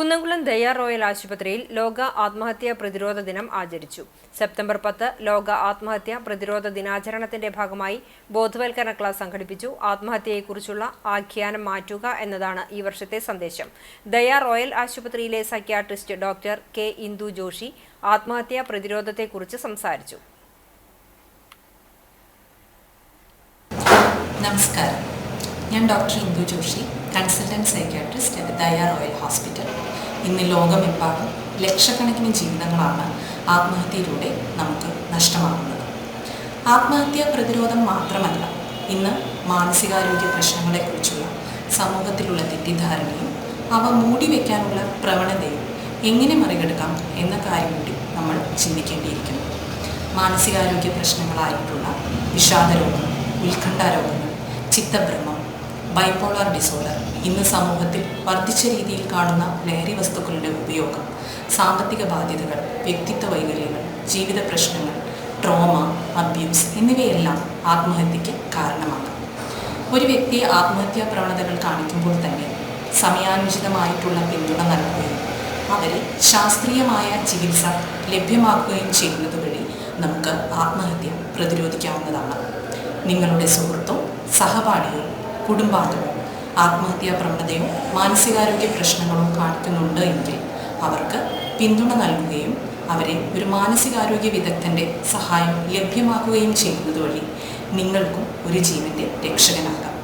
കുന്നംകുളം ദയ റോയൽ ആശുപത്രിയിൽ ലോക ആത്മഹത്യാ പ്രതിരോധ ദിനം ആചരിച്ചു. സെപ്റ്റംബർ പത്ത് ലോക ആത്മഹത്യാ പ്രതിരോധ ദിനാചരണത്തിന്റെ ഭാഗമായി ബോധവൽക്കരണ ക്ലാസ് സംഘടിപ്പിച്ചു. ആത്മഹത്യയെക്കുറിച്ചുള്ള ആഖ്യാനം മാറ്റുക എന്നതാണ് ഈ വർഷത്തെ സന്ദേശം. ദയ റോയൽ ആശുപത്രിയിലെ psychiatrist doctor K Indu Joshi ആത്മഹത്യാ പ്രതിരോധത്തെക്കുറിച്ച് സംസാരിച്ചു. നമസ്കാരം. ഞാൻ doctor Indu Joshi consultant psychiatrist. Daya Royal Hospital ഇന്ന് ലോകമെമ്പാടും ലക്ഷക്കണക്കിന് ജീവിതങ്ങളാണ് ആത്മഹത്യയിലൂടെ നമുക്ക് നഷ്ടമാകുന്നത്. ആത്മഹത്യാ പ്രതിരോധം മാത്രമല്ല ഇന്ന് മാനസികാരോഗ്യ പ്രശ്നങ്ങളെക്കുറിച്ചുള്ള സമൂഹത്തിലുള്ള തെറ്റിദ്ധാരണയും അവ മൂടി വയ്ക്കാനുള്ള പ്രവണതയും എങ്ങനെ മറികടക്കാം എന്ന കാര്യം കൂടി നമ്മൾ ചിന്തിക്കേണ്ടിയിരിക്കുന്നു. മാനസികാരോഗ്യ പ്രശ്നങ്ങളായിട്ടുള്ള വിഷാദരോഗം ഉത്കണ്ഠാരോഗങ്ങൾ ചിത്തഭ്രമം ബൈപ്പോളാർ ഡിസോർഡർ ഇന്ന് സമൂഹത്തിൽ വർദ്ധിച്ച രീതിയിൽ കാണുന്ന ലഹരി വസ്തുക്കളുടെ ഉപയോഗം സാമ്പത്തിക ബാധ്യതകൾ വ്യക്തിത്വ വൈകല്യങ്ങൾ ജീവിത പ്രശ്നങ്ങൾ ട്രോമ അബ്യൂസ് എന്നിവയെല്ലാം ആത്മഹത്യയ്ക്ക് കാരണമാകാം. ഒരു വ്യക്തിയെ ആത്മഹത്യാ പ്രവണതകൾ കാണിക്കുമ്പോൾ തന്നെ സമയാനുചിതമായിട്ടുള്ള പിന്തുണ നൽകുകയും അവരെ ശാസ്ത്രീയമായ ചികിത്സ ലഭ്യമാക്കുകയും ചെയ്യുന്നത് വഴി നമുക്ക് ആത്മഹത്യ പ്രതിരോധിക്കാവുന്നതാണ്. നിങ്ങളുടെ സുഹൃത്തോ സഹപാഠിയോ കുടുംബാംഗമോ ആത്മഹത്യാ പ്രവണതയും മാനസികാരോഗ്യ പ്രശ്നങ്ങളും കാണിക്കുന്നുണ്ട് എങ്കിൽ അവർക്ക് പിന്തുണ നൽകുകയും അവരെ ഒരു മാനസികാരോഗ്യ വിദഗ്ധന്റെ സഹായം ലഭ്യമാക്കുകയും ചെയ്യുന്നത് വഴി നിങ്ങൾക്കും ഒരു ജീവന്റെ രക്ഷകനാകാം.